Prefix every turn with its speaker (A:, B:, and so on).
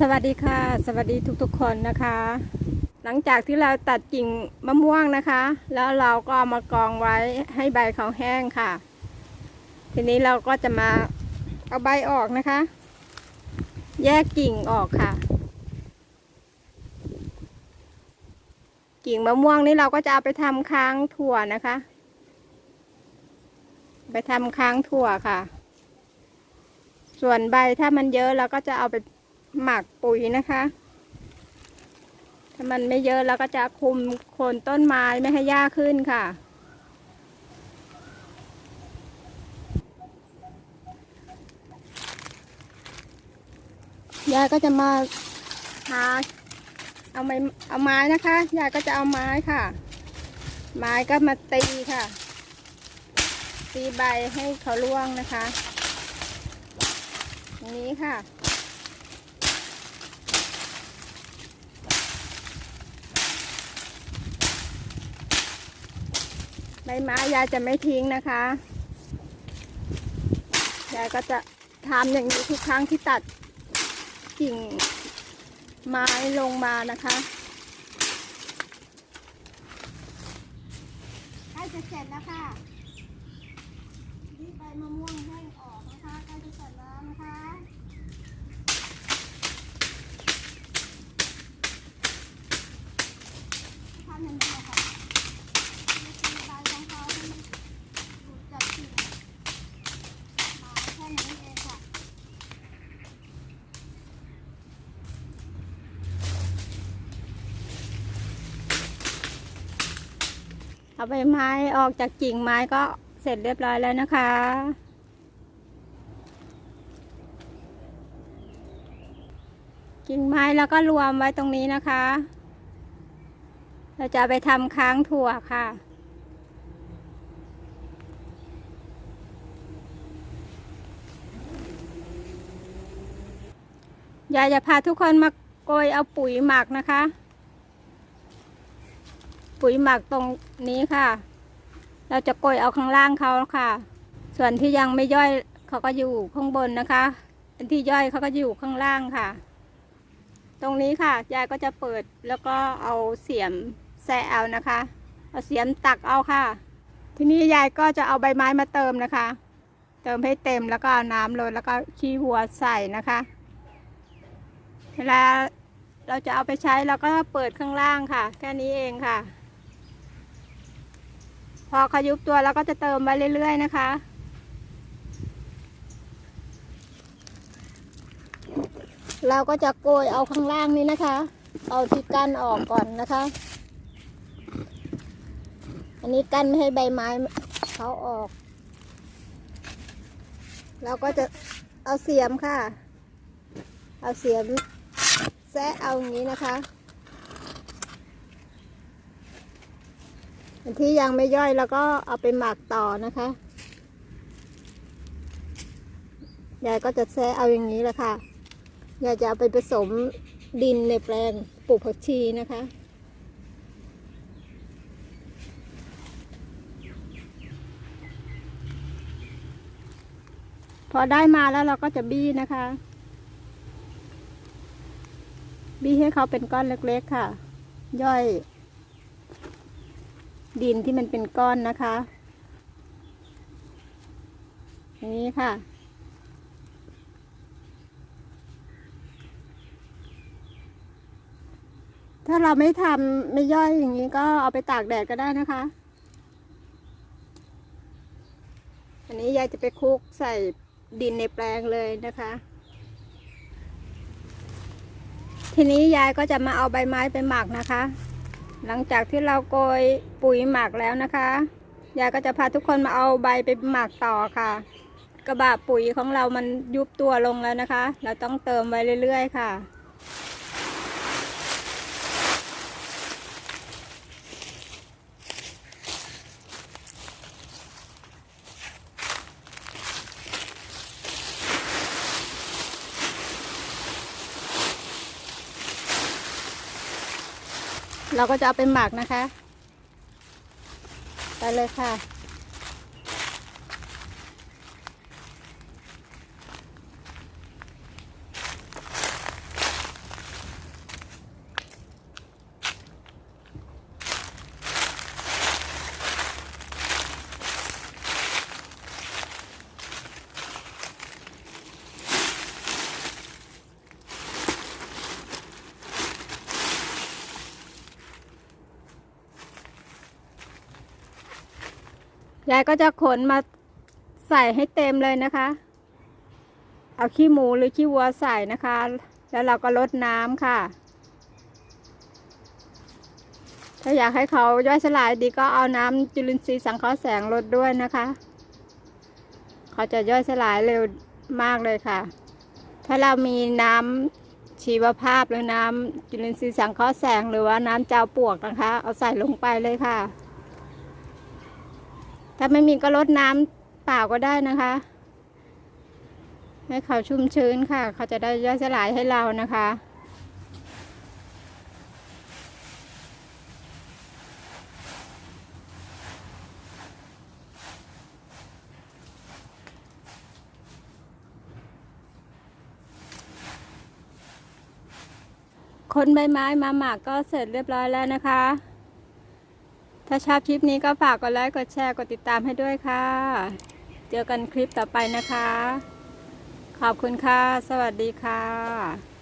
A: สวัสดีค่ะ สวัสดีทุกๆคนนะคะ หลังจากที่เราตัดกิ่งมะม่วงนะคะ แล้วเราก็เอามากองไว้ให้ใบเขาแห้งค่ะ ทีนี้เราก็จะมาเอาใบออกนะคะ แยกกิ่งออกค่ะ กิ่งมะม่วงนี่เราก็จะเอาไปทำค้างถั่วนะคะ ไปทำค้างถั่วค่ะ ส่วนใบถ้ามันเยอะเราก็จะเอาไป หมักปุ๋ยนะคะ ถ้ามันไม่เยอะเราก็จะคุมโคนต้นไม้ไม่ให้หญ้าขึ้นค่ะ ยายก็จะมาหาเอาไม้เอาไม้นะคะ ยายก็จะเอาไม้ค่ะ ไม้ก็มาตีค่ะ ตีใบให้เขาร่วงนะคะ อย่างนี้ค่ะ ใบไม้ยายจะไม่ทิ้งนะคะยายก็จะทำอย่างนี้ทุกครั้งที่ตัดกิ่งไม้ลงมานะคะใกล้จะเสร็จแล้วค่ะนี่ใบมะม่วงแห้งออกนะคะใกล้จะเสร็จแล้วนะคะทำอย่างเดียวค่ะ มีใบของเขาให้มันหลุดจากกิ่งมาแค่นี้เองค่ะ เอาใบไม้ออกจากกิ่งไม้ก็เสร็จเรียบร้อยแล้วนะคะ กิ่งไม้แล้วก็รวมไว้ตรงนี้นะคะ เราจะไปทำค้างถั่วค่ะยายจะพาทุกคนมาโกยเอาปุ๋ยหมักนะคะ ปุ๋ยหมักตรงนี้ค่ะ เราจะโกยเอาข้างล่างเขาค่ะ ส่วนที่ยังไม่ย่อยเขาก็อยู่ข้างบนนะคะอันที่ย่อยเขาก็อยู่ข้างล่างค่ะ ตรงนี้ค่ะยายก็จะเปิดแล้วก็เอาเสียมแซะเอานะคะ เอาเสียมตักเอาค่ะ ทีนี้ยายก็จะเอาใบไม้มาเติมนะคะ เติมให้เต็มแล้วก็เอาน้ำโรยแล้วก็ขี้วัวใส่นะคะ เวลาเราจะเอาไปใช้เราก็เปิดข้างล่างค่ะ แค่นี้เองค่ะ พอขยุบตัวเราก็จะเติมไปเรื่อย ๆ นะคะเราก็จะโกยเอาข้างล่างนี้นะคะ เอาที่กั้นออกก่อนนะคะ อันนี้กั้นไม่ให้ใบไม้เขาออก เราก็จะเอาเสียมค่ะ เอาเสียมแซะเอาอย่างนี้นะคะ อัน ที่ยังไม่ย่อยแล้วก็เอาไปหมักต่อนะคะยายก็จะแซะเอาอย่างนี้แหละค่ะยายจะเอาไปผสมดินในแปลงปลูกผักชีนะคะพอได้มาแล้วเราก็จะบี้นะคะ บี้ให้เขาเป็นก้อนเล็กๆค่ะ ย่อย ดินที่มันเป็นก้อนนะคะอย่างนี้ค่ะ ถ้าเราไม่ทำไม่ย่อยอย่างนี้ก็เอาไปตากแดดก็ได้นะคะ อันนี้ยายจะไปคลุกใส่ดินในแปลงเลยนะคะทีนี้ยายก็จะมาเอาใบไม้ไปหมักนะคะ หลังจากที่เราโกยปุ๋ยหมักแล้วนะคะยายก็จะพาทุกคนมาเอาใบไปหมักต่อค่ะ กระบะปุ๋ยของเรามันยุบตัวลงแล้วนะคะ เราต้องเติมไว้เรื่อย ๆ ค่ะ เราก็จะเอาไปหมักนะคะ ไปเลยค่ะ ยายก็จะขนมาใส่ให้เต็มเลยนะคะ เอาขี้หมูหรือขี้วัวใส่นะคะ แล้วเราก็ลดน้ำค่ะ ถ้าอยากให้เขาย่อยสลายดีก็เอาน้ำจุลินทรีย์สังเคราะห์แสงลดด้วยนะคะ เขาจะย่อยสลายเร็วมากเลยค่ะ ถ้าเรามีน้ำชีวภาพหรือน้ำจุลินทรีย์สังเคราะห์แสง หรือว่าน้ำเจ้าปวกนะคะ เอาใส่ลงไปเลยค่ะ ถ้าไม่มีก็ลดน้ำเปล่าก็ได้นะคะ ให้เขาชุ่มชื้นค่ะ เขาจะได้ย่อยสลายให้เรานะคะคนใบไม้มาหมักก็เสร็จเรียบร้อยแล้วนะคะ ถ้าชอบคลิปนี้ก็ฝากกดไลค์กดแชร์กดติดตามให้ด้วยค่ะ เจอกันคลิปต่อไปนะคะ ขอบคุณค่ะ สวัสดีค่ะ